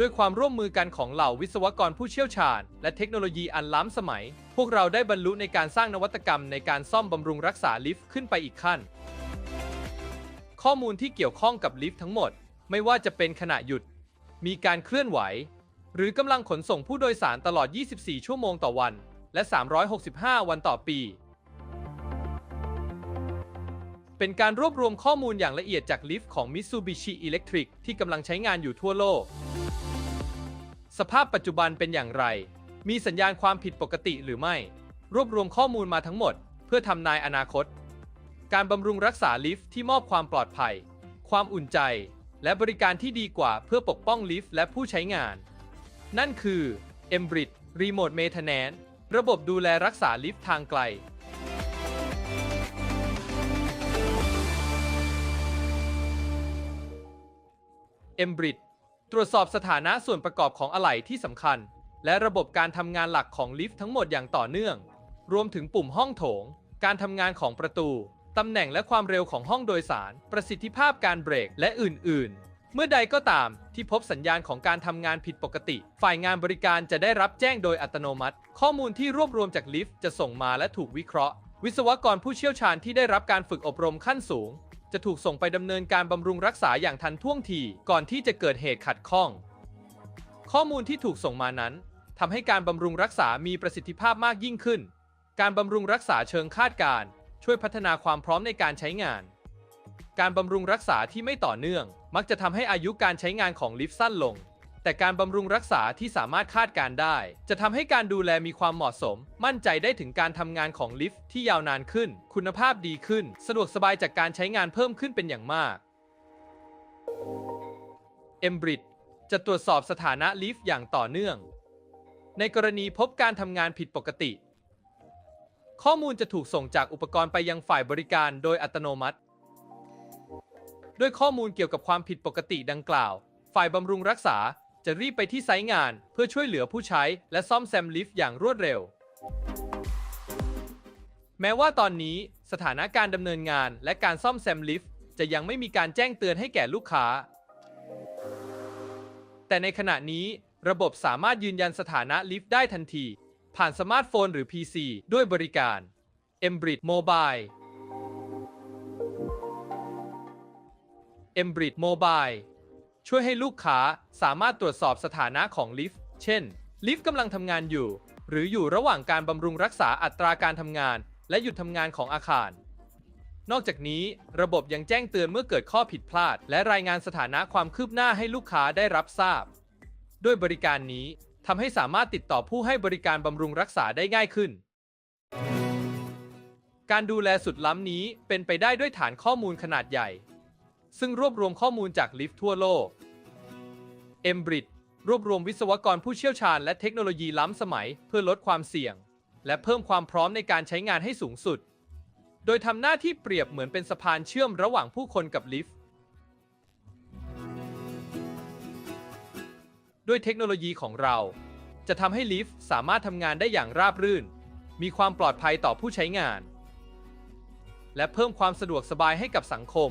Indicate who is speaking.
Speaker 1: ด้วยความร่วมมือกันของเหล่าวิศวกรผู้เชี่ยวชาญ และเทคโนโลยีอันล้ำสมัย พวกเราได้บรรลุในการสร้างนวัตกรรมในการซ่อมบำรุงรักษาลิฟต์ขึ้นไปอีกขั้น ข้อมูลที่เกี่ยวข้องกับลิฟต์ทั้งหมด ไม่ว่าจะเป็นขณะหยุด มีการเคลื่อนไหว หรือกำลังขนส่งผู้โดยสารตลอด 24 ชั่วโมงต่อวัน และ 365 วันต่อปีเป็นการรวบรวมข้อมูลอย่างละเอียดจากลิฟต์ของ Mitsubishi Electric ที่กำลังใช้งานอยู่ทั่วโลก สภาพปัจจุบันเป็นอย่างไร มีสัญญาณความผิดปกติหรือไม่ รวบรวมข้อมูลมาทั้งหมด เพื่อทำนายอนาคต การบำรุงรักษาลิฟต์ที่มอบความปลอดภัย ความอุ่นใจ และบริการที่ดีกว่าเพื่อปกป้องลิฟต์และผู้ใช้งาน นั่นคือ e m b r i d Remote Maintenance ระบบดูแลรักษาลิฟต์ทางไกล e m b r i d ตรวจสอบสถานะส่วนประกอบของอะไหล่ที่สำคัญ และระบบการทำงานหลักของลิฟต์ทั้งหมดอย่างต่อเนื่อง รวมถึงปุ่มห้องโถง การทำงานของประตู ตำแหน่งและความเร็วของห้องโดยสาร ประสิทธิภาพการเบรกและอื่น ๆ เมื่อใดก็ตามที่พบสัญญาณของการทำงานผิดปกติ ฝ่ายงานบริการจะได้รับแจ้งโดยอัตโนมัติ ข้อมูลที่รวบรวมจากลิฟต์จะส่งมาและถูกวิเคราะห์ วิศวกรผู้เชี่ยวชาญที่ได้รับการฝึกอบรมขั้นสูง จะถูกส่งไปดำเนินการบำรุงรักษาอย่างทันท่วงทีก่อนที่จะเกิดเหตุขัดข้อง ข้อมูลที่ถูกส่งมานั้นทำให้การบำรุงรักษามีประสิทธิภาพมากยิ่งขึ้น การบำรุงรักษาเชิงคาดการณ์ช่วยพัฒนาความพร้อมในการใช้งาน การบำรุงรักษาที่ไม่ต่อเนื่อง มักจะทำให้อายุการใช้งานของลิฟต์สั้นลง แต่การบำรุงรักษาที่สามารถคาดการได้ จะทำให้การดูแลมีความเหมาะสม มั่นใจได้ถึงการทำงานของลิฟต์ที่ยาวนานขึ้น คุณภาพดีขึ้น สะดวกสบายจากการใช้งานเพิ่มขึ้นเป็นอย่างมาก e m b r i d จะตรวจสอบสถานะลิฟต์อย่างต่อเนื่อง ในกรณีพบการทำงานผิดปกติ ข้อมูลจะถูกส่งจากอุปกรณ์ไปยังฝ่ายบริการโดยอัตโนมัติ ด้วยข้อมูลเกี่ยวกับความผิดปกติดังกล่าว ฝ่ายบำรุงรักษา จะรีบไปที่ไซต์งานเพื่อช่วยเหลือผู้ใช้และซ่อมแซมลิฟต์อย่างรวดเร็ว แม้ว่าตอนนี้สถานะการดำเนินงานและการซ่อมแซมลิฟต์จะยังไม่มีการแจ้งเตือนให้แก่ลูกค้า แต่ในขณะนี้ระบบสามารถยืนยันสถานะลิฟต์ได้ทันที ผ่านสมาร์ทโฟนหรือ PC ด้วยบริการ e m b r i d Mobile e m b r i d Mobile ช่วยให้ลูกค้าสามารถตรวจสอบสถานะของลิฟต์ เช่น ลิฟต์กำลังทำงานอยู่ หรืออยู่ระหว่างการบำรุงรักษาอัตราการทำงาน และหยุดทำงานของอาคาร นอกจากนี้ ระบบยังแจ้งเตือนเมื่อเกิดข้อผิดพลาด และรายงานสถานะความคืบหน้าให้ลูกค้าได้รับทราบ ด้วยบริการนี้ทำให้สามารถติดต่อผู้ให้บริการบำรุงรักษาได้ง่ายขึ้น การดูแลสุดล้ำนี้เป็นไปได้ด้วยฐานข้อมูลขนาดใหญ่ ซึ่งรวบรวมข้อมูลจากลิฟต์ทั่วโลก e m b r i d รวบรวมวิศวกรผู้เชี่ยวชาญและเทคโนโลยีล้ำสมัยเพื่อลดความเสี่ยง และเพิ่มความพร้อมในการใช้งานให้สูงสุด โดยทำหน้าที่เปรียบเหมือนเป็นสะพานเชื่อมระหว่างผู้คนกับลิฟต์ด้วยเทคโนโลยีของเรา จะทำให้ลิฟต์สามารถทำงานได้อย่างราบรื่น มีความปลอดภัยต่อผู้ใช้งาน และเพิ่มความสะดวกสบายให้กับสังคม